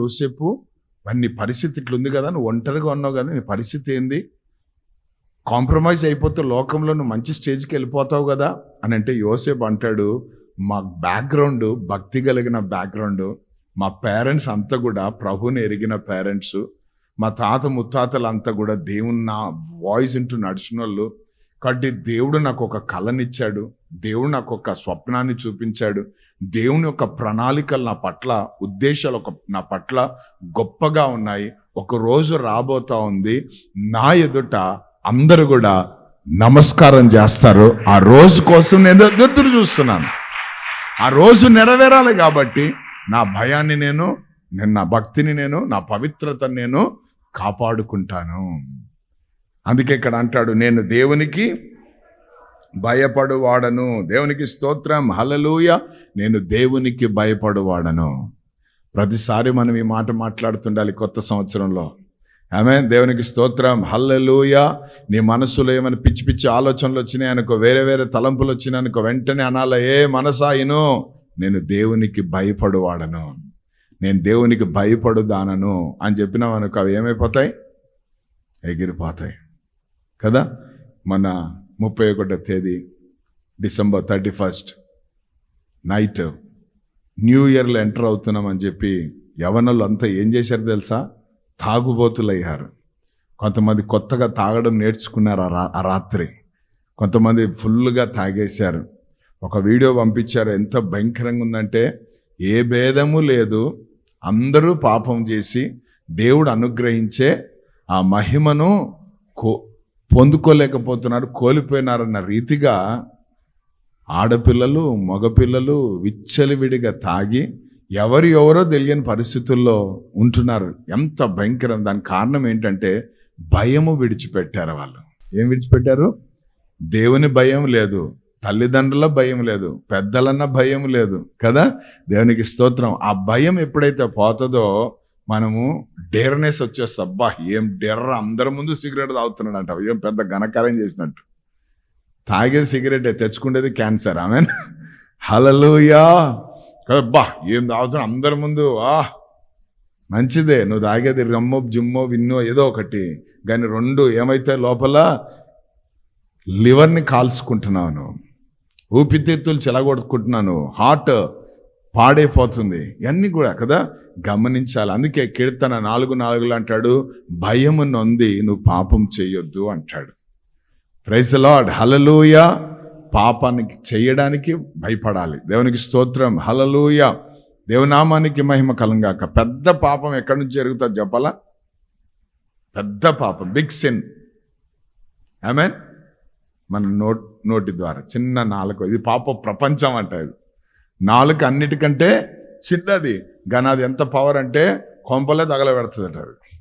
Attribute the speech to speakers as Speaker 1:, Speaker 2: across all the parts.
Speaker 1: యోసేపు మరి నీ పరిస్థితి ఇట్లుంది కదా నువ్వు ఒంటరిగా ఉన్నావు కదా నీ పరిస్థితి ఏంది? కాంప్రమైజ్ అయిపోతే లోకంలో నువ్వు మంచి స్టేజ్కి వెళ్ళిపోతావు కదా అని అంటే యోసేపు అంటాడు మా బ్యాక్గ్రౌండ్ భక్తి కలిగిన బ్యాక్గ్రౌండ్ మా పేరెంట్స్ అంతా కూడా ప్రభుని ఎరిగిన పేరెంట్స్ మా తాత ముత్తాతలు అంతా కూడా దేవుని నా వాయిస్ ఇంటూ నడిచిన వాళ్ళు కాబట్టి దేవుడు నాకు ఒక కళనిచ్చాడు దేవుడు నాకు ఒక స్వప్నాన్ని చూపించాడు దేవుని యొక్క ప్రణాళికలు నా పట్ల ఉద్దేశాలు ఒక నా పట్ల గొప్పగా ఉన్నాయి. ఒక రోజు రాబోతా ఉంది. నా ఎదుట అందరూ కూడా నమస్కారం చేస్తారు. ఆ రోజు కోసం నేను ఎదురు చూస్తున్నాను. ఆ రోజు నెరవేరాలి కాబట్టి నా భయాన్ని నేను నేను నా భక్తిని నేను నా పవిత్రతను నేను కాపాడుకుంటాను. అందుకే ఇక్కడ అంటాడు నేను దేవునికి భయపడువాడను. దేవునికి స్తోత్రం. హలలుయ నేను దేవునికి భయపడువాడను. ప్రతిసారి మనం ఈ మాట మాట్లాడుతుండాలి కొత్త సంవత్సరంలో. ఆమె దేవునికి స్తోత్రం. హల్లెలూయ. నీ మనసులో ఏమైనా పిచ్చి పిచ్చి ఆలోచనలు వచ్చినాయి అనుకో వేరే వేరే తలంపులు వచ్చినాయి అనుకో వెంటనే అనాల ఏ మనసాయిను నేను దేవునికి భయపడువాడను. నేను దేవునికి భయపడుదానను. అని చెప్పినాం అనుకో అవి ఏమైపోతాయి? ఎగిరిపోతాయి. కదా? మన ముప్పై ఒకటో తేదీ December thirty first night. New ఇయర్లో ఎంటర్ అవుతున్నామని చెప్పి యవనలు అంతా ఏం చేశారు తెలుసా? తాగుబోతులు అయ్యారు. కొంతమంది కొత్తగా తాగడం నేర్చుకున్నారు ఆ రా- ఆ రాత్రి. కొంతమంది ఫుల్గా తాగేశారు. ఒక వీడియో పంపించారు ఎంత భయంకరంగా ఉందంటే ఏ భేదము లేదు. అందరూ పాపం చేసి దేవుడు అనుగ్రహించే ఆ మహిమను కో పొందుకోలేకపోతున్నారు కోల్పోయినారన్న రీతిగా ఆడపిల్లలు మగపిల్లలు విచ్చలివిడిగా తాగి ఎవరు ఎవరో తెలియని పరిస్థితుల్లో ఉంటున్నారు. ఎంత భయంకరం. దానికి కారణం ఏంటంటే భయము విడిచిపెట్టారు వాళ్ళు. ఏం విడిచిపెట్టారు? దేవుని భయం లేదు తల్లిదండ్రుల భయం లేదు పెద్దలన్న భయం లేదు కదా? దేవునికి స్తోత్రం. ఆ భయం ఎప్పుడైతే పోతుందో మనము డేర్నెస్ వచ్చేస్తా అబ్బా ఏం డెర్ర? అందరి ముందు సిగరెట్ తాగుతున్నాడు అంట ఏం పెద్ద ఘనకార్యం చేసినట్టు. తాగేది సిగరెట్ తెచ్చుకునేది క్యాన్సర్. ఆమె హలలుయా అబ్బా ఏం తాగుతున్నా అందరి ముందు ఆ మంచిదే. నువ్వు తాగేది రమ్మో జిమ్మో విన్నో ఏదో ఒకటి. కానీ రెండు ఏమైతే లోపల? లివర్ని కాల్చుకుంటున్నాను ఊపిరితిత్తులు చెలగొట్టుకుంటున్నాను హార్ట్ పాడైపోతుంది. ఇవన్నీ కూడా కదా గమనించాలి. అందుకే కీర్తన నాలుగు నాలుగులు అంటాడు భయము నొంది నువ్వు పాపం చేయొద్దు అంటాడు. ప్రైజ్ లార్డ్ హలలూయ పాపానికి చేయడానికి భయపడాలి. దేవునికి స్తోత్రం. హలలూయ దేవునామానికి మహిమ కలంగాక. పెద్ద పాపం ఎక్కడి నుంచి జరుగుతుంది చెప్పాలా? పెద్ద పాపం. బిగ్ సిన్ ఐ మీన్ మన నోట్ నోటి ద్వారా. చిన్న నాలుగు ఇది పాప ప్రపంచం అంట ఇది. నాలుక అన్నిటికంటే చిన్నది. కానీ అది ఎంత పవర్ అంటే కొంపలే తగలబెడుతుందట అది.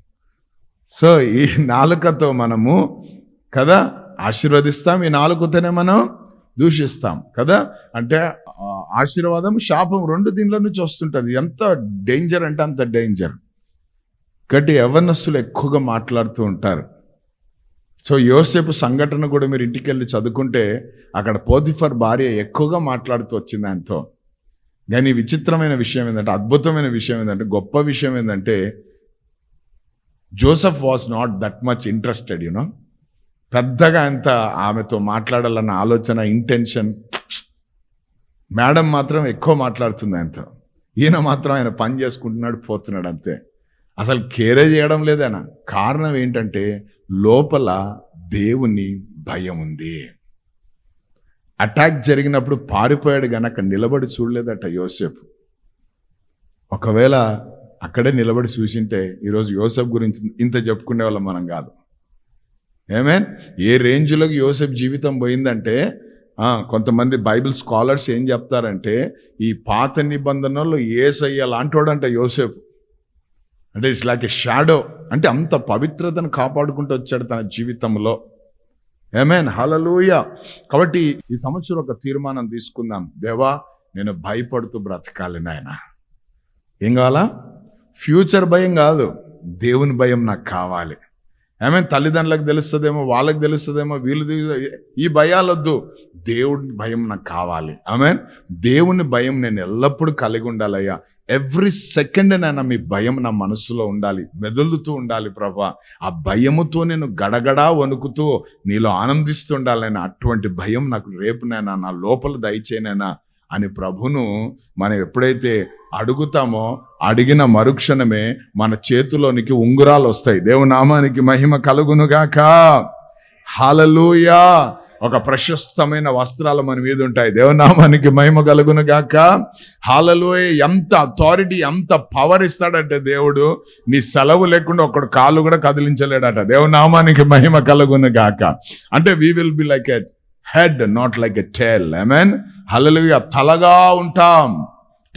Speaker 1: సో ఈ నాలుకతో మనము కదా ఆశీర్వదిస్తాం. ఈ నాలుకతోనే మనం దూషిస్తాం కదా. అంటే ఆశీర్వాదం శాపం రెండు దీనిలో నుంచి వస్తుంటుంది. ఎంత డేంజర్ అంటే అంత డేంజర్ కాబట్టి యవనస్తులు ఎక్కువగా మాట్లాడుతూ ఉంటారు. సో యోసేపు సంఘటన కూడా మీరు ఇంటికి వెళ్ళి చదువుకుంటే అక్కడ పోతిఫర్ భార్య ఎక్కువగా మాట్లాడుతూ వచ్చింది ఆయనతో. కానీ విచిత్రమైన విషయం ఏంటంటే అద్భుతమైన విషయం ఏంటంటే గొప్ప విషయం ఏంటంటే Joseph was not that much interested you know పెద్దగా అంత ఆమెతో మాట్లాడాలన్న ఆలోచన ఇంటెన్షన్ మేడం మాత్రం ఎక్కువ మాట్లాడుతుంది ఆయనతో. ఈయన మాత్రం ఆయన పని చేసుకుంటున్నాడు పోతున్నాడు అంతే. అసలు కేరే చేయడం లేదైనా కారణం ఏంటంటే లోపల దేవుని భయం ఉంది. అటాక్ జరిగినప్పుడు పారిపోయాడు గనక నిలబడి చూడలేదట యోసేపు. ఒకవేళ అక్కడే నిలబడి చూసింటే ఈరోజు యోసేపు గురించి ఇంత చెప్పుకునే వాళ్ళం మనం కాదు. ఏమేన్ ఏ రేంజ్లోకి యోసేపు జీవితం పోయిందంటే కొంతమంది బైబిల్ స్కాలర్స్ ఏం చెప్తారంటే ఈ పాత నిబంధనలు ఏసయ్య లాంటోడంట యోసేపు. అంటే ఇట్స్ లైక్ ఎ షాడో. అంటే అంత పవిత్రతను కాపాడుకుంటూ వచ్చాడు తన జీవితంలో. ఏమేన్ హలలుయ కాబట్టి ఈ సంవత్సరం ఒక తీర్మానం తీసుకుందాం. దేవా నేను భయపడుతూ బ్రతకాలి నాయన. ఏం కావాలా? ఫ్యూచర్ భయం కాదు. దేవుని భయం నాకు కావాలి. ఏమైనా తల్లిదండ్రులకు తెలుస్తుందేమో వాళ్ళకి తెలుస్తుందేమో వీళ్ళు ఈ భయాలొద్దు. దేవుడి భయం నాకు కావాలి. ఆమె దేవుని భయం నేను ఎల్లప్పుడూ కలిగి ఉండాలయ్యా. ఎవ్రీ సెకండ్ నైనా మీ భయం నా మనసులో ఉండాలి. మెదులుతూ ఉండాలి ప్రభా. ఆ భయముతో నేను గడగడా వణుకుతూ నీలో ఆనందిస్తూ ఉండాలి నేను అటువంటి భయం నాకు రేపునైనా నా లోపల దయచేనైనా అని ప్రభును మనం ఎప్పుడైతే అడుగుతామో అడిగిన మరుక్షణమే మన చేతిలోనికి ఉంగురాలు వస్తాయి. దేవునామానికి మహిమ కలుగునుగాక. హాలలుయా ఒక ప్రశస్తమైన వస్త్రాలు మన మీద ఉంటాయి. దేవనామానికి మహిమ కలుగును గాక. హాలలోయ ఎంత అథారిటీ ఎంత పవర్ ఇస్తాడంటే దేవుడు నీ సెలవు లేకుండా ఒకడు కాలు కూడా కదిలించలేడట. దేవనామానికి మహిమ కలుగును గాక. అంటే we will be like a head not like a tail I mean హలలుగా తలగా ఉంటాం.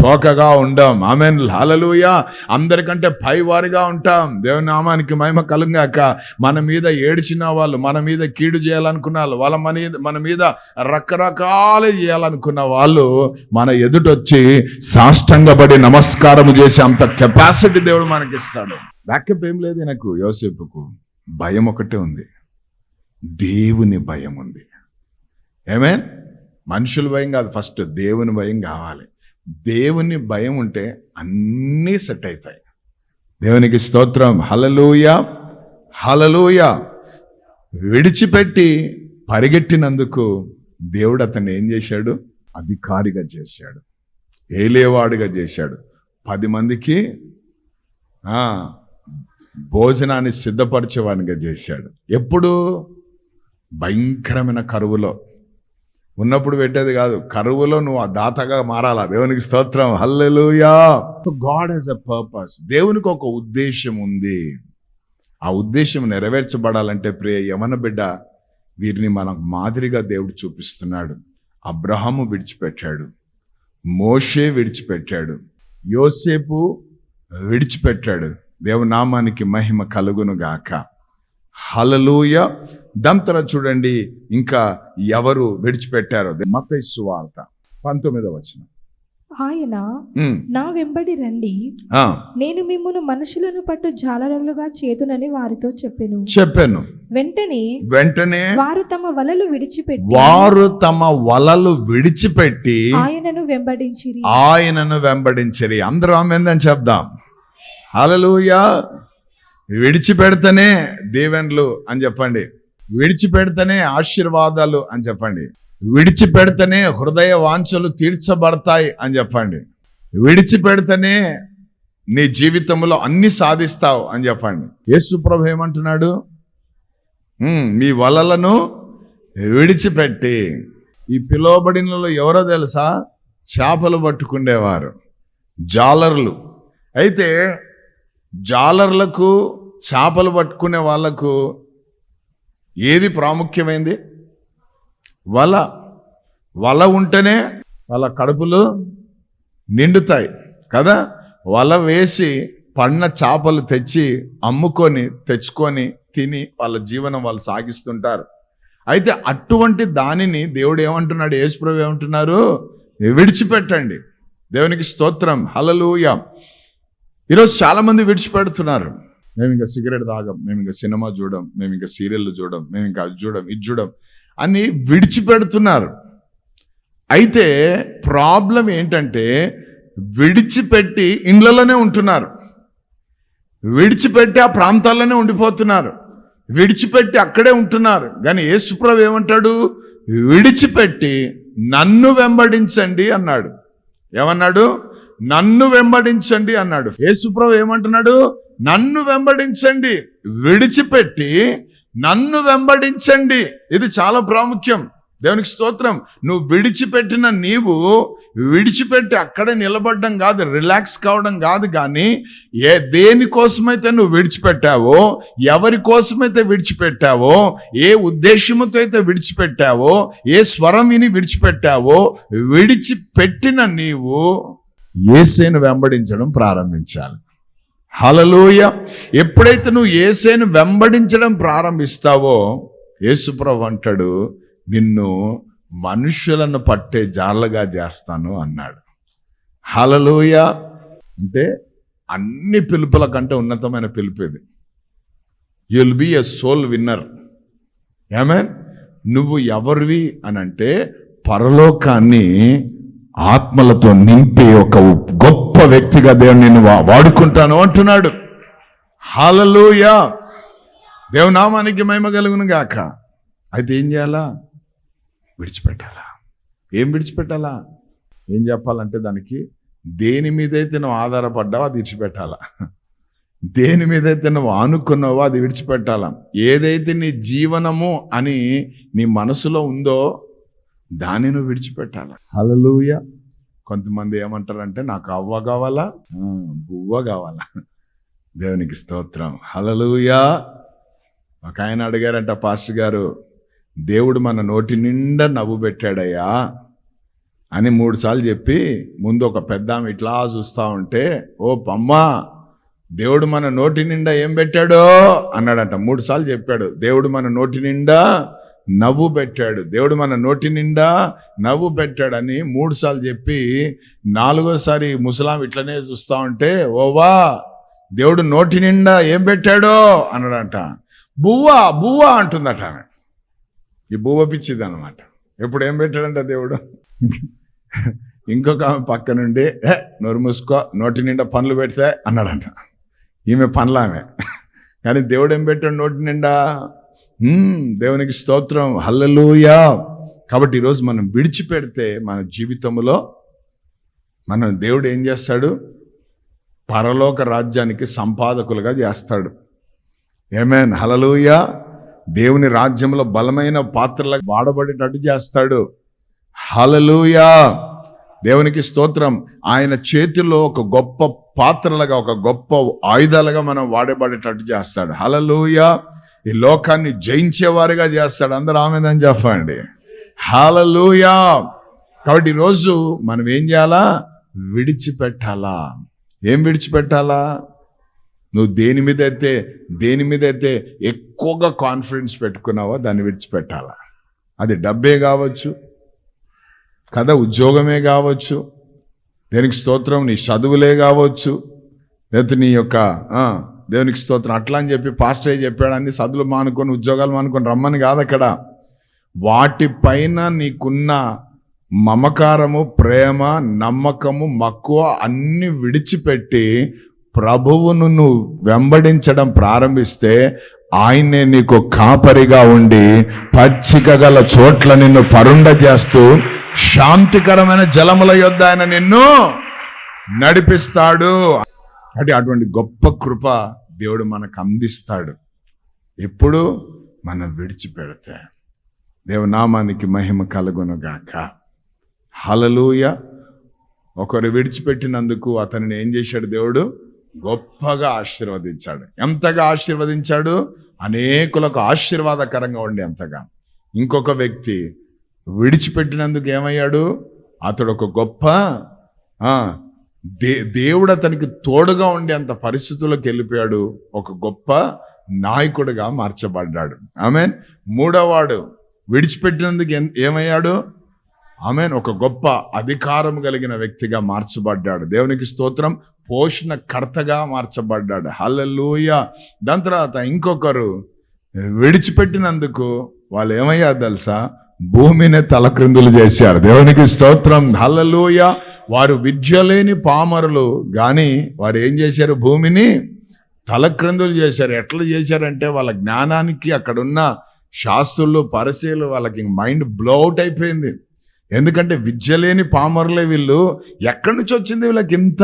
Speaker 1: తోకగా ఉండం. ఆమెన్. హలలుయ అందరికంటే పైవారిగా ఉంటాం. దేవుని నామానికి మహిమ కలుగాక మన మీద ఏడ్చిన వాళ్ళు మన మీద కీడు చేయాలనుకున్న వాళ్ళు వాళ్ళ మన మన మీద రకరకాలు చేయాలనుకున్న వాళ్ళు మన ఎదుటొచ్చి సాష్టంగపడి నమస్కారం చేసే అంత కెపాసిటీ దేవుడు మనకి ఇస్తాడు బ్యాకప్ ఏం లేదు నాకు యోసేపుకు. భయం ఒకటే ఉంది. దేవుని భయం ఉంది. ఏమే మనుషుల భయం కాదు. ఫస్ట్ దేవుని భయం కావాలి. దేవుని భయం ఉంటే అన్నీ సెట్ అవుతాయి. దేవునికి స్తోత్రం. హలలోయ హలలోయ విడిచిపెట్టి పరిగెట్టినందుకు దేవుడు అతన్ని ఏం చేశాడు? అధికారిగా చేశాడు. ఏలేవాడుగా చేశాడు. పది మందికి భోజనాన్ని సిద్ధపరిచేవాడిగా చేశాడు. ఎప్పుడు? భయంకరమైన కరువులో. ఉన్నప్పుడు పెట్టేది కాదు కరువులో నువ్వు ఆ దాతగా మారాలా? దేవునికి స్తోత్రం. Hallelujah. God has a purpose దేవునికి ఒక ఉద్దేశం ఉంది. ఆ ఉద్దేశం నెరవేర్చబడాలంటే ప్రియ యమన బిడ్డ వీరిని మనకు మాదిరిగా దేవుడు చూపిస్తున్నాడు. అబ్రహాము విడిచిపెట్టాడు. మోషే విడిచిపెట్టాడు. యోసేపు విడిచిపెట్టాడు. దేవునామానికి మహిమ కలుగును గాక. హలలుయ దంతర చూడండి ఇంకా ఎవరు విడిచిపెట్టారో. మత్తయి సువార్త పంతొమ్మిదవ వచనం.
Speaker 2: ఆయన నా వెంబడి రండి. నేను మిమ్మును మనుషులను పట్టు జాలరులుగా చేతునని వారితో చెప్పెను.
Speaker 1: చెప్పాను.
Speaker 2: వెంటనే
Speaker 1: వెంటనే
Speaker 2: వారు తమ వలలు విడిచిపెట్టి
Speaker 1: వారు తమ వలలు విడిచిపెట్టి
Speaker 2: ఆయనను వెంబడించిరి.
Speaker 1: ఆయనను వెంబడించరి. అందరూ ఆమెందని చెప్దాం. హలలుయా విడిచిపెడితేనే దీవెన్లు అని చెప్పండి. విడిచిపెడితేనే ఆశీర్వాదాలు అని చెప్పండి. విడిచిపెడితేనే హృదయ వాంఛలు తీర్చబడతాయి అని చెప్పండి. విడిచిపెడితేనే నీ జీవితంలో అన్ని సాధిస్తావు అని చెప్పండి. యేసుప్రభు ఏమంటున్నాడు? మీ వలలను విడిచిపెట్టి. ఈ పిలువబడినలో ఎవరో తెలుసా? చేపలు పట్టుకునేవారు జాలర్లు. అయితే జాలర్లకు చేపలు పట్టుకునే వాళ్ళకు ఏది ప్రాముఖ్యమైంది? వల. వల ఉంటేనే వాళ్ళ కడుపులు నిండుతాయి కదా? వల వేసి పడిన చేపలు తెచ్చి అమ్ముకొని తెచ్చుకొని తిని వాళ్ళ జీవనం వాళ్ళు సాగిస్తుంటారు. అయితే అటువంటి దానిని దేవుడు ఏమంటున్నాడు? యేసుప్రభు ఏమంటున్నారు? విడిచిపెట్టండి. దేవునికి స్తోత్రం. హలలుయ ఈరోజు చాలామంది విడిచిపెడుతున్నారు. మేము ఇంకా సిగరెట్ తాగం మేము ఇంకా సినిమా చూడం మేము ఇంకా సీరియల్లు చూడం మేము ఇంకా అది చూడం ఇది చూడం అని విడిచిపెడుతున్నారు. అయితే ప్రాబ్లం ఏంటంటే విడిచిపెట్టి ఇండ్లలోనే ఉంటున్నారు. విడిచిపెట్టి ఆ ప్రాంతాల్లోనే ఉండిపోతున్నారు. విడిచిపెట్టి అక్కడే ఉంటున్నారు. కానీ యేసుప్రభు ఏమంటాడు? విడిచిపెట్టి నన్ను వెంబడించండి అన్నాడు. ఏమన్నాడు? నన్ను వెంబడించండి అన్నాడు. యేసుప్రభు ఏమంటున్నాడు? నన్ను వెంబడించండి. విడిచిపెట్టి నన్ను వెంబడించండి. ఇది చాలా ప్రాముఖ్యం. దేవునికి స్తోత్రం. నువ్వు విడిచిపెట్టిన నీవు విడిచిపెట్టి అక్కడే నిలబడడం కాదు రిలాక్స్ కావడం కాదు కానీ ఏ దేనికోసమైతే నువ్వు విడిచిపెట్టావో ఎవరి కోసమైతే విడిచిపెట్టావో ఏ ఉద్దేశంతో అయితే విడిచిపెట్టావో ఏ స్వరం విని విడిచిపెట్టావో విడిచిపెట్టిన నీవు ఏసేను వెంబడించడం ప్రారంభించాలి. హలలోయ ఎప్పుడైతే నువ్వు ఏసేను వెంబడించడం ప్రారంభిస్తావో యేసుప్రభు అంటాడు నిన్ను మనుషులను పట్టే జాలగా చేస్తాను అన్నాడు. హలలోయ అంటే అన్ని పిలుపుల కంటే ఉన్నతమైన పిలుపు ఇది. You'll be a soul winner ఏమే నువ్వు ఎవరివి? అని అంటే పరలోకాన్ని ఆత్మలతో నింపే ఒక గొప్ప వ్యక్తిగా దేవుడు నేను వా- వాడుకుంటాను అంటున్నాడు. హాలలోయా దేవునామానికి మహిమ కలుగును గాక. అయితే ఏం చేయాలా? విడిచిపెట్టాలా? ఏం విడిచిపెట్టాలా? ఏం చెప్పాలంటే దానికి దేని మీదైతే నువ్వు ఆధారపడ్డావో అది విడిచిపెట్టాలా? దేని మీదైతే నువ్వు ఆనుకున్నావో అది విడిచిపెట్టాలా? ఏదైతే నీ జీవనము అని నీ మనసులో ఉందో దాన్ని నువ్వు విడిచిపెట్టాలా. హలలుయ కొంతమంది ఏమంటారంటే నాకు అవ్వ కావాలా? బువ్వ కావాలా? దేవునికి స్తోత్రం. హలలుయా ఒక ఆయన అడిగారంట పాస్టర్ గారు దేవుడు మన నోటి నిండా నవ్వు పెట్టాడయ్యా అని మూడు సార్లు చెప్పి ముందు ఒక పెద్ద ఆమె ఇట్లా చూస్తా ఉంటే ఓ పమ్మా దేవుడు మన నోటి నిండా ఏం పెట్టాడో? అన్నాడంట. మూడు సార్లు చెప్పాడు దేవుడు మన నోటి నిండా నవ్వు పెట్టాడు. దేవుడు మన నోటి నిండా నవ్వు పెట్టాడని మూడుసార్లు చెప్పి నాలుగోసారి ముసలాం ఇట్లనే చూస్తా ఉంటే ఓవా దేవుడు నోటి నిండా ఏం పెట్టాడో? అన్నాడంట. బువ్వ బువ్వ అంటుందట ఆమె. ఈ బువ్వ పిచ్చిది అనమాట ఎప్పుడు ఏం పెట్టాడంట దేవుడు? ఇంకొక ఆమె పక్క నుండి ఏ నోరు మూసుకో నోటి నిండా పనులు పెడితే అన్నాడంట. ఈమె పనులామె కానీ దేవుడు ఏం పెట్టాడు నోటి నిండా? దేవునికి స్తోత్రం. హల్లెలూయా. కాబట్టి ఈరోజు మనం విడిచిపెడితే మన జీవితంలో మనం దేవుడు ఏం చేస్తాడు? పరలోక రాజ్యానికి సంపాదకులుగా చేస్తాడు. ఏమేన్ హలలుయా దేవుని రాజ్యంలో బలమైన పాత్రల వాడబడేటట్టు చేస్తాడు. హలలుయా దేవునికి స్తోత్రం. ఆయన చేతిలో ఒక గొప్ప పాత్రలుగా ఒక గొప్ప ఆయుధాలుగా మనం వాడబడేటట్టు చేస్తాడు. హలలుయా ఈ లోకాన్ని జయించేవారుగా చేస్తాడు. అందరూ ఆమెదని చెప్పండి. హలలుయా కాబట్టి ఈరోజు మనం ఏం చేయాలా? విడిచిపెట్టాలా. ఏం విడిచిపెట్టాలా? నువ్వు దేని మీద అయితే దేని మీద అయితే ఎక్కువగా కాన్ఫిడెన్స్ పెట్టుకున్నావో దాన్ని విడిచిపెట్టాలా. అది డబ్బే కావచ్చు కదా ఉద్యోగమే కావచ్చు దేనికి స్తోత్రం నీ చదువులే కావచ్చు లేకపోతే నీ యొక్క దేవునికి స్తోత్రం. అట్లా అని చెప్పి పాస్టర్ చెప్పాడు అన్ని సదులు మానుకొని ఉద్యోగాలు మానుకొని రమ్మని కాదు అక్కడ. వాటిపైన నీకున్న మమకారము ప్రేమ నమ్మకము మక్కువ అన్ని విడిచిపెట్టి ప్రభువును నువ్వు వెంబడించడం ప్రారంభిస్తే ఆయనే నీకు కాపరిగా ఉండి పచ్చిక గల చోట్ల నిన్ను పరుండ చేస్తూ శాంతికరమైన జలముల యొద్ద ఆయన నిన్ను నడిపిస్తాడు. అంటే అటువంటి గొప్ప కృప దేవుడు మనకు అందిస్తాడు. ఎప్పుడు మనం విడిచిపెడితే దేవనామానికి మహిమ కలుగునుగాక. హలలుయ ఒకరు విడిచిపెట్టినందుకు అతనిని ఏం చేశాడు దేవుడు? గొప్పగా ఆశీర్వదించాడు. ఎంతగా ఆశీర్వదించాడు? అనేకులకు ఆశీర్వాదకరంగా ఉండి ఎంతగా. ఇంకొక వ్యక్తి విడిచిపెట్టినందుకు ఏమయ్యాడు? అతడు ఒక గొప్ప దే దేవుడు అతనికి తోడుగా ఉండే అంత పరిస్థితుల్లోకి వెళ్ళిపోయాడు. ఒక గొప్ప నాయకుడిగా మార్చబడ్డాడు. ఆమె మూడోవాడు విడిచిపెట్టినందుకు ఏమయ్యాడు? ఆమె ఒక గొప్ప అధికారం కలిగిన వ్యక్తిగా మార్చబడ్డాడు. దేవునికి స్తోత్రం. పోషణ కర్తగా మార్చబడ్డాడు. హల్లెలూయ. దాని తర్వాత ఇంకొకరు విడిచిపెట్టినందుకు వాళ్ళు ఏమయ్యారు తెలుసా? భూమిని తలక్రిందులు చేశారు. దేవునికి స్తోత్రం. హల్లెలూయ. వారు విద్య లేని పామరులు. కానీ వారు ఏం చేశారు? భూమిని తలక్రిందులు చేశారు. ఎట్లా చేశారంటే వాళ్ళ జ్ఞానానికి అక్కడున్న శాస్త్రులు పరిశీలు వాళ్ళకి మైండ్ బ్లౌట్ అయిపోయింది. ఎందుకంటే విద్య లేని పామరులే వీళ్ళు. ఎక్కడి నుంచి వచ్చింది వీళ్ళకి ఇంత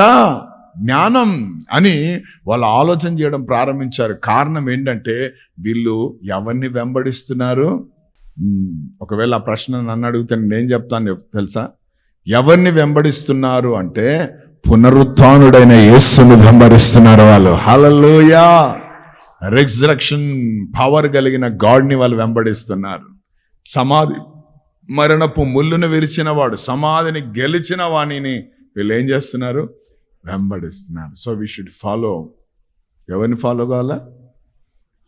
Speaker 1: జ్ఞానం అని వాళ్ళు ఆలోచన చేయడం ప్రారంభించారు. కారణం ఏంటంటే వీళ్ళు ఎవరిని వెంబడిస్తున్నారు? ఒకవేళ ఆ ప్రశ్న నన్ను అడిగితే నేను చెప్తాను తెలుసా? ఎవరిని వెంబడిస్తున్నారు అంటే పునరుత్డైన యేసును వెంబడిస్తున్నారు వాళ్ళు. హలలోయా రిజరక్షన్ పవర్ కలిగిన గాడ్ని వాళ్ళు వెంబడిస్తున్నారు. సమాధి మరణపు ముళ్ళును విరిచిన వాడు సమాధిని గెలిచిన వాణిని వీళ్ళు ఏం చేస్తున్నారు? వెంబడిస్తున్నారు. సో వీ షుడ్ ఫాలో ఎవరిని ఫాలో కావాలా?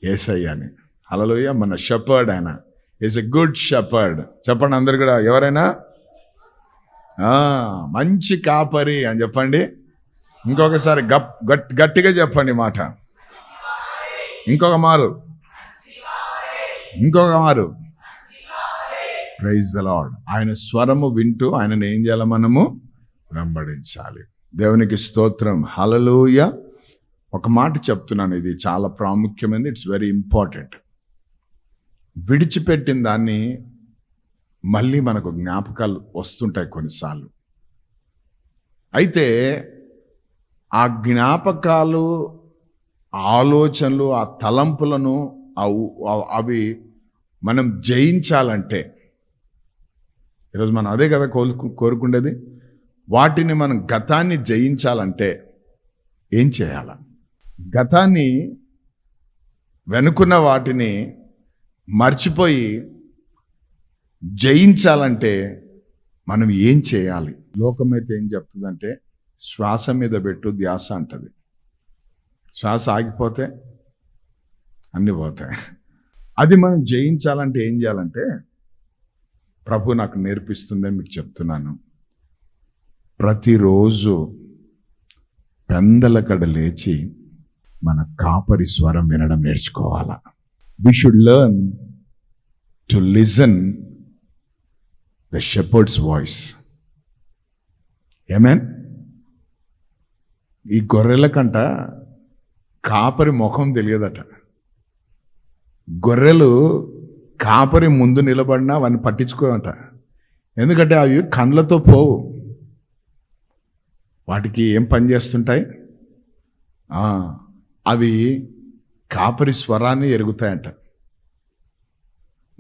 Speaker 1: ఏసయ్యాని. హలలోయ మన షెపర్డ్ ఆయన. Is a good shepherd. చెప్పండి అందరు కూడా ఎవరైనా? మంచి కాపరి అని చెప్పండి. ఇంకొకసారి గప్ గట్- గట్టిగా చెప్పండి మాట. ఇంకొక మారు. ఇంకొక మారు. ప్రైజ్ ద లాడ్ ఆయన స్వరము వింటూ ఆయనను ఏం చేయాలి మనము? వెంబడించాలి. దేవునికి స్తోత్రం. హలలోయ ఒక మాట చెప్తున్నాను ఇది చాలా ప్రాముఖ్యమైనది. ఇట్స్ వెరీ ఇంపార్టెంట్ విడిచిపెట్టిన దాన్ని మళ్ళీ మనకు జ్ఞాపకాలు వస్తుంటాయి కొన్నిసార్లు. అయితే ఆ జ్ఞాపకాలు ఆలోచనలు ఆ తలంపులను అవి మనం జయించాలంటే ఈరోజు మనం అదే కదా కోరుకు కోరుకుండేది? వాటిని మనం గతాన్ని జయించాలంటే ఏం చేయాల? గతాన్ని వెనుకున్న వాటిని మర్చిపోయి జయించాలంటే మనం ఏం చేయాలి? లోకమైతే ఏం చెప్తుందంటే శ్వాస మీద పెట్టు ధ్యాస అంటది. శ్వాస ఆగిపోతే అన్నీ పోతాయి. అది మనం జయించాలంటే ఏం చేయాలంటే ప్రభు నాకు నేర్పిస్తుందని మీకు చెప్తున్నాను. ప్రతిరోజు పెందలకడ లేచి మన కాపరి స్వరం వినడం నేర్చుకోవాలా? We should learn to listen the shepherd's voice amen ఈ గొర్రెల కంట కాపరి ముఖం తెలియదట. గొర్రెలు కాపరి ముందు నిలబడినా వాడిని పట్టించుకోవట. ఎందుకంటే అవి కండ్లతో పోవు. వాటికి ఏం పని చేస్తుంటాయి? అవి కాపరి స్వరాన్ని ఎరుగుతాయంట.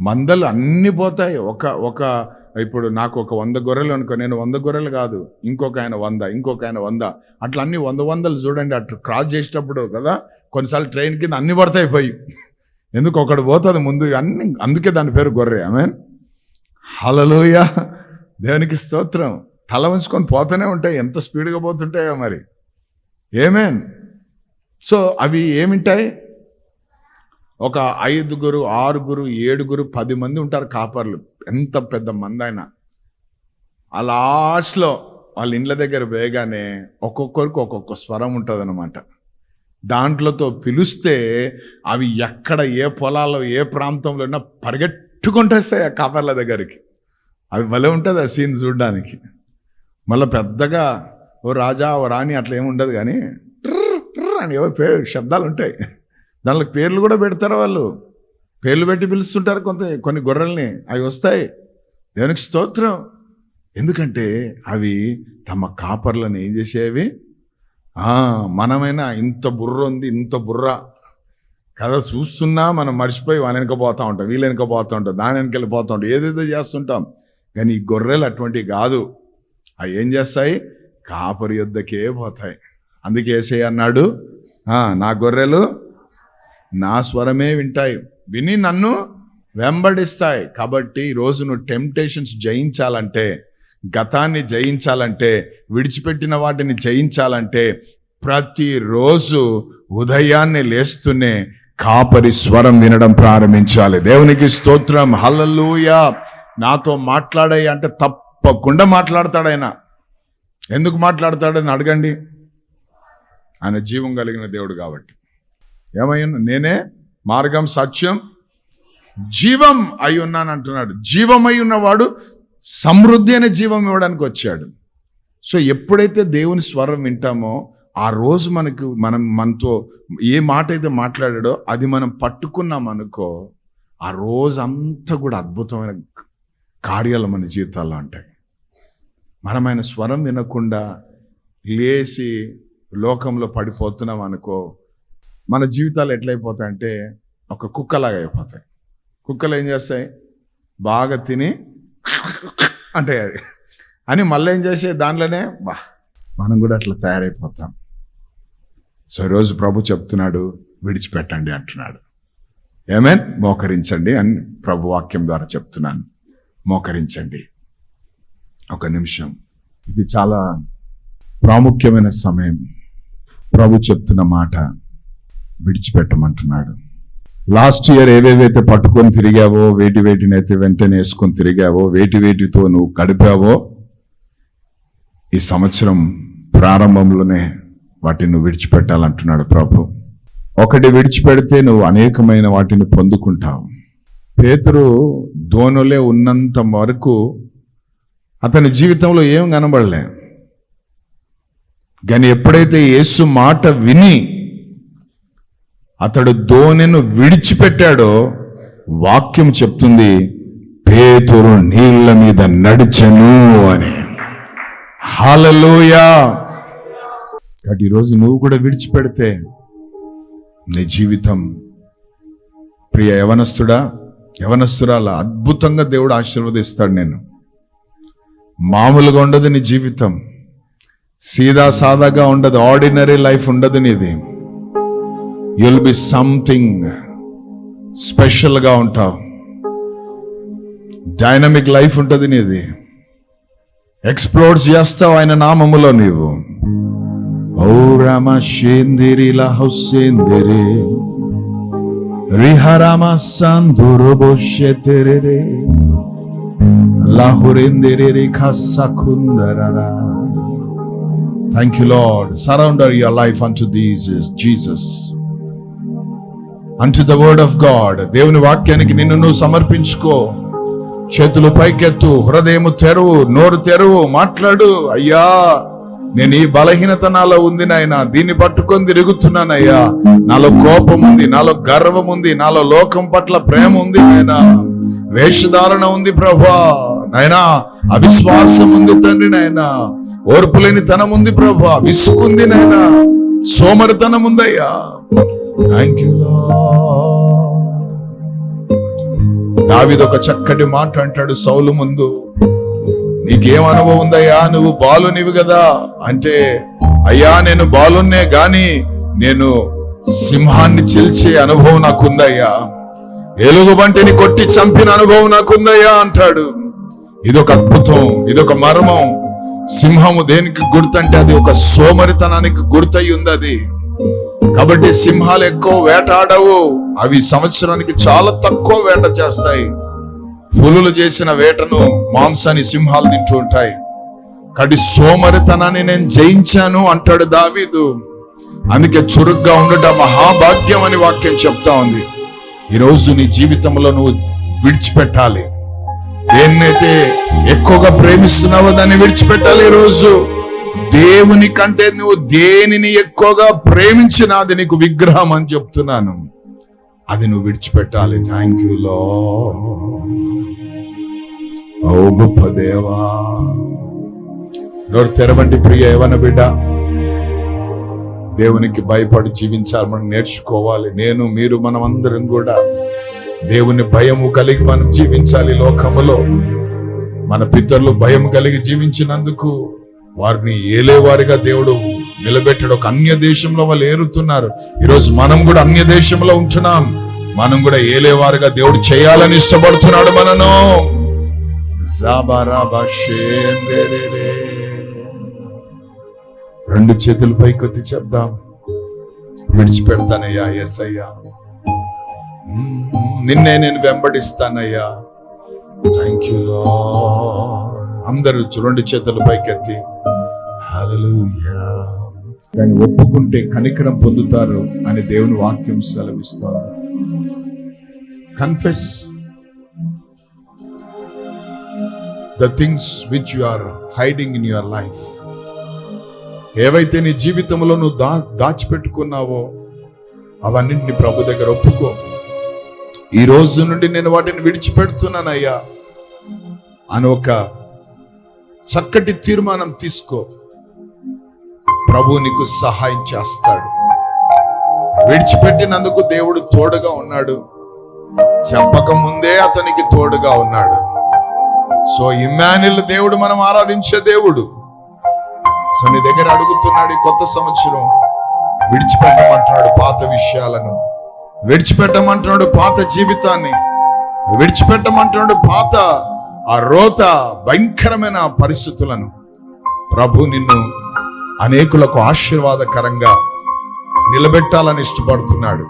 Speaker 1: మందలు అన్నీ పోతాయి. ఒక ఒక ఇప్పుడు నాకు ఒక వంద గొర్రెలు అనుకో నేను వంద గొర్రెలు కాదు. ఇంకొక ఆయన వంద ఇంకొక ఆయన వంద. అట్లా అన్ని వంద వందలు చూడండి. అట్లా క్రాస్ చేసేటప్పుడు కదా కొన్నిసార్లు ట్రైన్ కింద అన్ని పడతాయి పోయి. ఎందుకు ఒకడు పోతుంది ముందు అన్ని అందుకే దాని పేరు గొర్రె. ఆమె హలలోయ దేవునికి స్తోత్రం. తల ఉంచుకొని పోతూనే ఉంటాయి. ఎంత స్పీడ్గా పోతుంటాయో మరి. ఏమేన్ సో అవి ఏమింటాయి? ఒక ఐదుగురు ఆరుగురు ఏడుగురు పది మంది ఉంటారు కాపర్లు. ఎంత పెద్ద మంది ఆయన ఆ లాస్ట్లో వాళ్ళ ఇండ్ల దగ్గర వేయగానే ఒక్కొక్కరికి ఒక్కొక్క స్వరం ఉంటుంది అనమాట దాంట్లోతో పిలుస్తే అవి ఎక్కడ ఏ పొలాల్లో ఏ ప్రాంతంలో ఉన్నా పరిగెట్టుకుంటేస్తాయి ఆ కాపర్ల దగ్గరికి. అవి భలే ఉంటుంది ఆ సీన్ చూడడానికి. మళ్ళీ పెద్దగా ఓ రాజా ఓ రాణి అట్లా ఏమి ఉండదు కానీ అని ఏవో శబ్దాలు ఉంటాయి. దానికి పేర్లు కూడా పెడతారు వాళ్ళు. పేర్లు పెట్టి పిలుస్తుంటారు కొంత కొన్ని గొర్రెల్ని. అవి వస్తాయి. దేవునికి స్తోత్రం. ఎందుకంటే అవి తమ కాపర్లను ఏం చేసేవి? మనమైనా ఇంత బుర్ర ఉంది ఇంత బుర్ర. కదా చూస్తున్నా మనం మర్చిపోయి వాళ్ళ వెనక పోతూ ఉంటాం వీళ్ళ వెనక పోతూ ఉంటాం దాని వెనక వెళ్ళిపోతూ ఉంటాం ఏదేదో చేస్తుంటాం. కానీ ఈ గొర్రెలు అటువంటివి కాదు. అవి ఏం చేస్తాయి? కాపరి యొద్దకే పోతాయి. అందుకే ఏసే అన్నాడు నా గొర్రెలు నా స్వరమే వింటాయి. విని నన్ను వెంబడిస్తాయి. కాబట్టి ఈరోజు నువ్వు టెంప్టేషన్స్ జయించాలంటే గతాన్ని జయించాలంటే విడిచిపెట్టిన వాటిని జయించాలంటే ప్రతిరోజు ఉదయాన్నే లేస్తూనే కాపరి స్వరం వినడం ప్రారంభించాలి. దేవునికి స్తోత్రం. హల్లెలూయా. నాతో మాట్లాడాయి అంటే తప్పకుండా మాట్లాడతాడు ఆయన ఎందుకు మాట్లాడతాడని అడగండి. ఆయన జీవం కలిగిన దేవుడు కాబట్టి. ఏమయ్యా నేనే మార్గం సత్యం జీవం అయి ఉన్నాను అంటున్నాడు. జీవమై ఉన్నవాడు సమృద్ధి అనే జీవం ఇవ్వడానికి వచ్చాడు. సో ఎప్పుడైతే దేవుని స్వరం వింటామో ఆ రోజు మనకు మనం మనతో ఏ మాట అయితే మాట్లాడాడో అది మనం పట్టుకున్నాం అనుకో ఆ రోజు అంతా కూడా అద్భుతమైన కార్యాలు మన జీవితాల్లో ఉంటాయి. మనం ఆయన స్వరం వినకుండా లేచి లోకంలో పడిపోతున్నాం అనుకో మన జీవితాలు ఎట్లయిపోతాయంటే ఒక కుక్కలాగా అయిపోతాయి. కుక్కలు ఏం చేస్తాయి? బాగా తిని అంటే అని మళ్ళీ ఏం చేసే దాంట్లోనే బా మనం కూడా అట్లా తయారైపోతాం. సో ఈరోజు ప్రభు చెప్తున్నాడు విడిచిపెట్టండి అంటున్నాడు. ఏమేన్ మోకరించండి అని ప్రభు వాక్యం ద్వారా చెప్తున్నాను. మోకరించండి. ఒక నిమిషం. ఇది చాలా ప్రాముఖ్యమైన సమయం. ప్రభు చెప్తున్న మాట విడిచిపెట్టమంటున్నాడు. లాస్ట్ ఇయర్ ఏవేవైతే పట్టుకొని తిరిగావో వేటి వేటినైతే వెంటనే వేసుకొని తిరిగావో వేటి వేటితో నువ్వు గడిపావో ఈ సంవత్సరం ప్రారంభంలోనే వాటిని నువ్వు విడిచిపెట్టాలంటున్నాడు ప్రభు. ఒకటి విడిచిపెడితే నువ్వు అనేకమైన వాటిని పొందుకుంటావు. పేతురు దోనులే ఉన్నంత వరకు అతని జీవితంలో ఏం కనబడలే. కానీ ఎప్పుడైతే యేసు మాట విని అతడు దోణెను విడిచిపెట్టాడో వాక్యం చెప్తుంది పేతురు నీళ్ళ మీద నడిచను అని. హాలలోయా కాబట్టి ఈరోజు నువ్వు కూడా విడిచిపెడితే నీ జీవితం ప్రియ యవనస్తుడా యవనస్తురాలా అద్భుతంగా దేవుడు ఆశీర్వదిస్తాడు నేను మామూలుగా ఉండదు నీ జీవితం. సీదా సాదాగా ఉండదు ఆర్డినరీ లైఫ్ ఉండదు నీది. యుల్ బి సంథింగ్ స్పెషల్గా ఉంటావు. డైనమిక్ లైఫ్ ఉంటుంది నీది. ఎక్స్ప్లోర్ చేస్తావు ఆయన నామములో నీవు. ఓ రామ షేందిరి హుస్సేందిరి రిహరామ సందురబోషే తెరెరే. లాహురేందిరి ఖస్సకుందరరా Thank you, Lord. Surrender your life unto Jesus, Jesus unto the word of God దేవుని వాక్యానికి నిన్ను నువ్వు సమర్పించుకో. చేతులు పైకెత్తు హృదయము తెరువు నోరు తెరువు మాట్లాడు. అయ్యా నేను ఈ బలహీనత నాలో ఉంది నాయన. దీన్ని పట్టుకొని తిరుగుతున్నానయ్యా నాలో కోపం ఉంది నాలో గర్వం ఉంది నాలో లోకం పట్ల ప్రేమ ఉంది నాయన. వేషధారణ ఉంది ప్రభా. నాయనా అవిశ్వాసం ఉంది తండ్రి నాయన. ఓర్పులేని తనం ఉంది ప్రభా. విసుకుంది నాయనా. సోమరితనం ఉందయ్యా. థ్యాంక్ యూ దావిది ఒక చక్కటి మాట అంటాడు సౌలు ముందు. నీకేం అనుభవం ఉందయ్యా నువ్వు బాలునివి కదా. అంటే అయ్యా నేను బాలున్నే గాని నేను సింహాన్ని చిల్చే అనుభవం నాకుందయ్యా. ఎలుగుబంటిని కొట్టి చంపిన అనుభవం నాకుందయ్యా అంటాడు. ఇదొక అద్భుతం ఇదొక మర్మం. సింహము దేనికి గుర్తంటే అది ఒక సోమరితనానికి గుర్తయి ఉంది అది. కాబట్టి సింహాలు ఎక్కువ వేటాడవు. అవి సంవత్సరానికి చాలా తక్కువ వేట చేస్తాయి. పులులు చేసిన వేటను మాంసాన్ని సింహాలు తింటూ ఉంటాయి. కాబట్టి సోమరితనాన్ని నేను జయించాను అంటాడు దావీదు. అందుకే చురుగ్గా ఉండటం మహాభాగ్యం అని వాక్యం చెప్తా ఉంది. ఈరోజు నీ జీవితంలో నువ్వు విడిచిపెట్టాలి. దేన్నైతే ఎక్కువగా ప్రేమిస్తున్నావో దాన్ని విడిచిపెట్టాలి ఈరోజు. దేవుని కంటే నువ్వు దేనిని ఎక్కువగా ప్రేమించినా అది నీకు విగ్రహం అని చెప్తున్నాను. అది నువ్వు విడిచిపెట్టాలి. థ్యాంక్ యూ లో ఓ గొప్ప దేవా. నోరు తెరవండి ప్రియ యవన బిడ్డ. దేవునికి భయపడి జీవించాలి. మనం నేర్చుకోవాలి. నేను మీరు మనం అందరం కూడా దేవుని భయము కలిగి మనం జీవించాలి లోకములో. మన పితరులు భయం కలిగి జీవించినందుకు వారిని ఏలేవారిగా దేవుడు నిలబెట్టాడు. ఒక అన్య దేశంలో వాళ్ళు ఏరుతున్నారు. ఈరోజు మనం కూడా అన్య దేశంలో ఉంటున్నాం. మనం కూడా ఏలేవారిగా దేవుడు చేయాలని ఇష్టపడుతున్నాడు మనను. రెండు చేతులు పైకొత్తి చెప్దాం. విడిచిపెడతానయ్యా ఎస్ అయ్యా నిన్నే నేను వెంబడిస్తానయ్యా. థ్యాంక్ యూ అందరూ రెండు చేతులు పైకెత్తి. హల్లెలూయా. కానీ ఒప్పుకుంటే కనికరం పొందుతారు అని దేవుని వాక్యం సెలవిస్తారు confess the things which you are hiding in your life ఏవైతే నీ జీవితంలో నువ్వు దా దాచిపెట్టుకున్నావో అవన్నింటిని ప్రభు దగ్గర ఒప్పుకో. ఈ రోజు నుండి నేను వాటిని విడిచిపెడుతున్నానయ్యా అని ఒక చక్కటి తీర్మానం తీసుకో. ప్రభు నీకు సహాయం చేస్తాడు. విడిచిపెట్టినందుకు దేవుడు తోడుగా ఉన్నాడు. చెప్పక ముందే అతనికి తోడుగా ఉన్నాడు. సో ఇమ్మానిల్ దేవుడు మనం ఆరాధించే దేవుడు. సో నీ దగ్గర అడుగుతున్నాడు ఈ కొత్త సంవత్సరం. విడిచిపెట్టమంటున్నాడు పాత విషయాలను. విడిచిపెట్టమంటున్నాడు పాత జీవితాన్ని. విడిచిపెట్టమంటున్నాడు పాత ఆ రోత భయంకరమైన పరిస్థితులను ప్రభు నిన్ను అనేకులకు ఆశీర్వాదకరంగా నిలబెట్టాలని ఇష్టపడుతున్నాడు.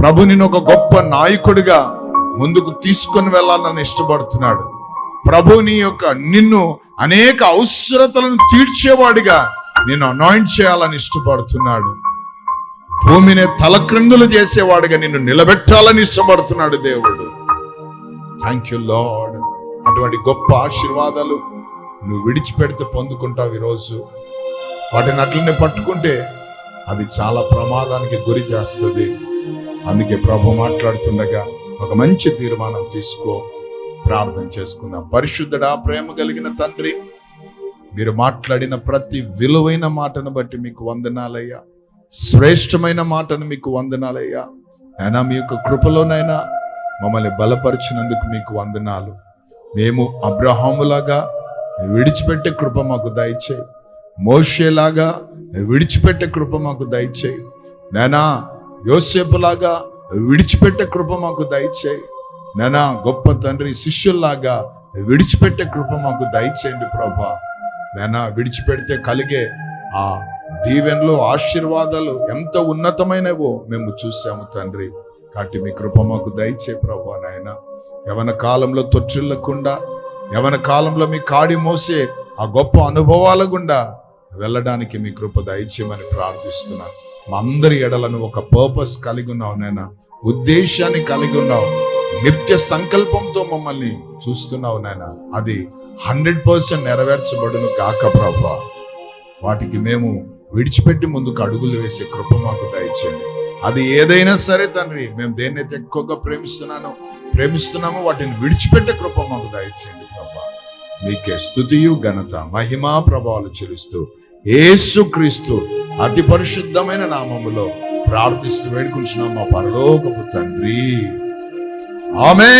Speaker 1: ప్రభు నిన్ను ఒక గొప్ప నాయకుడిగా ముందుకు తీసుకొని వెళ్ళాలని ఇష్టపడుతున్నాడు. ప్రభు నీ యొక్క నిన్ను అనేక అవసరతలను తీర్చేవాడిగా నిన్ను అనాయింట్ చేయాలని ఇష్టపడుతున్నాడు. భూమిని తలక్రిందులు చేసేవాడిగా నిన్ను నిలబెట్టాలని ఇష్టపడుతున్నాడు దేవుడు. థ్యాంక్ యూ లాడ్ అటువంటి గొప్ప ఆశీర్వాదాలు నువ్వు విడిచిపెడితే పొందుకుంటావు ఈరోజు. వాటిని అట్లనే పట్టుకుంటే అది చాలా ప్రమాదానికి గురి చేస్తుంది. అందుకే ప్రభు మాట్లాడుతుండగా ఒక మంచి తీర్మానం తీసుకో. ప్రార్థన చేసుకుందాం. పరిశుద్ధుడా ప్రేమ కలిగిన తండ్రి మీరు మాట్లాడిన ప్రతి విలువైన మాటను బట్టి మీకు వందనాలయ్యా. శ్రేష్టమైన మాటను మీకు వందనాలయ్యా. అయినా మీ యొక్క కృపలోనైనా మమ్మల్ని బలపరిచినందుకు మీకు వందనాలు. మేము అబ్రహాములాగా విడిచిపెట్టే కృప మాకు దయచేయి. మోషేలాగా విడిచిపెట్టే కృప మాకు దయచేయి. నేనా యోసేపులాగా విడిచిపెట్టే కృప మాకు దయచేయి. నేనా గొప్ప తండ్రి శిష్యుల్లాగా విడిచిపెట్టే కృప మాకు దయచేయండి ప్రభా. నేనా విడిచిపెడితే కలిగే ఆ దీవెనలో ఆశీర్వాదాలు ఎంత ఉన్నతమైనవో మేము చూసాము తండ్రి. కాబట్టి మీ కృప మాకు దయచే ప్రభా నాయనా. యవన కాలంలో తొట్టిల్లకుండా యవన కాలంలో మీ కాడి మోసే ఆ గొప్ప అనుభవాల గుండా వెళ్ళడానికి మీ కృప దయచేయమని ప్రార్థిస్తున్నాను మా అందరి ఎడలను ఒక పర్పస్ కలిగి ఉన్నావు నాయన. ఉద్దేశాన్ని కలిగి ఉన్నావు. నిత్య సంకల్పంతో మమ్మల్ని చూస్తున్నావు నాయన. అది హండ్రెడ్ పర్సెంట్ నెరవేర్చబడును కాక ప్రభా. వాటికి మేము విడిచిపెట్టి ముందుకు అడుగులు వేసే కృప మాకు దయచేయండి. అది ఏదైనా సరే తండ్రి మేము దేన్నైతే ఎక్కువగా ప్రేమిస్తున్నానో ప్రేమిస్తున్నామో వాటిని విడిచిపెట్టే కృప మాకు దయచేయండి ప్రభా. మీకే స్థుతియు ఘనత మహిమా ప్రభావాలు చెలుస్తూ ఏసు క్రీస్తు అతి పరిశుద్ధమైన నామములో ప్రార్థిస్తూ వేడుకుంటున్నాం మా పరలోకపు తండ్రి. ఆమె